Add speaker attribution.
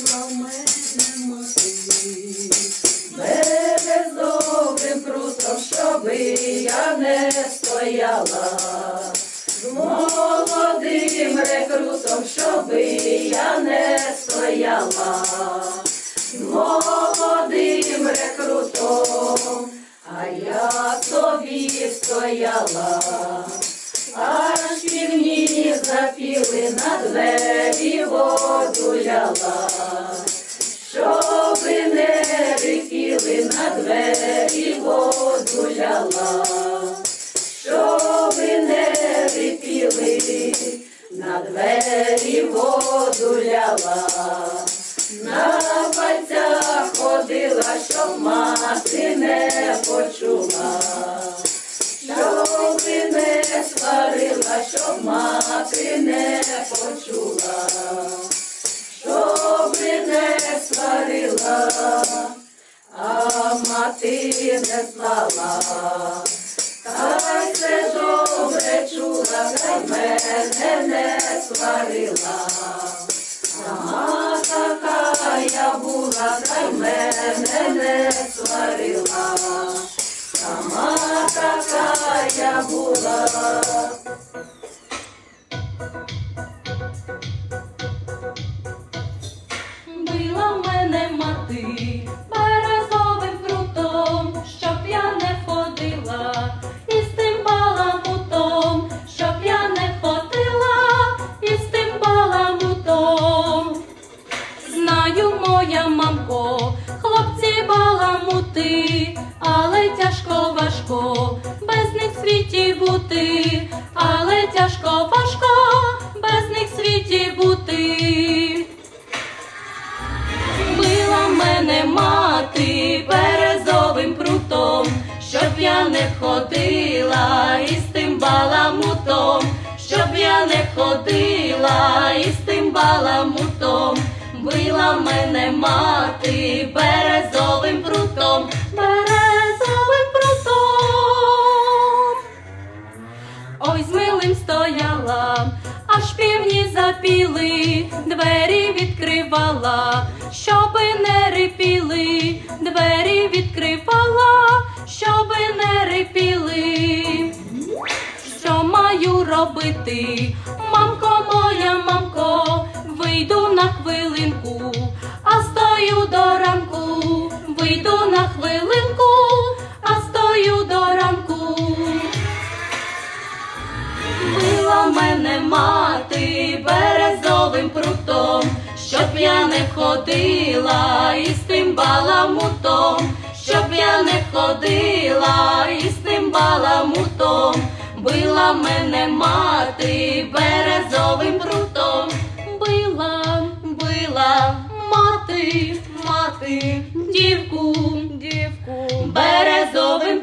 Speaker 1: Світла в мене мотиві, мене я не стояла, молодим рекрутом, щоби я не стояла, молодим рекрутом, а я собі стояла, аж півні запіли на на двері воду ляла, щоби не рипіли, на двері воду ляла, на пальцях ходила, щоб мати не почула. Щоби не сварила, щоб мати не почула, щоби не сварила, мати не знала, хай це добре чула, хай мене не сварила. Сама така я була, хай мене не сварила. Сама така я була.
Speaker 2: Моя мамко, хлопці баламути, але тяжко важко, без них в світі бути, але тяжко важко, без них в світі бути. Била мене мати березовим прутом, щоб я не ходила із тим баламутом, щоб я не ходила із тим баламутом. Мене мати березовим прутом, березовим прутом. Ой, з милим стояла, аж півні запіли, двері відкривала, щоби не рипіли, двері відкривала, щоби не рипіли. Що маю робити, мамко мене мати березовим прутом, щоб я не ходила із тим баламутом, щоб я не ходила із тим баламутом. Била мене мати березовим прутом, била, била мати, мати, дівку, дівку, березовим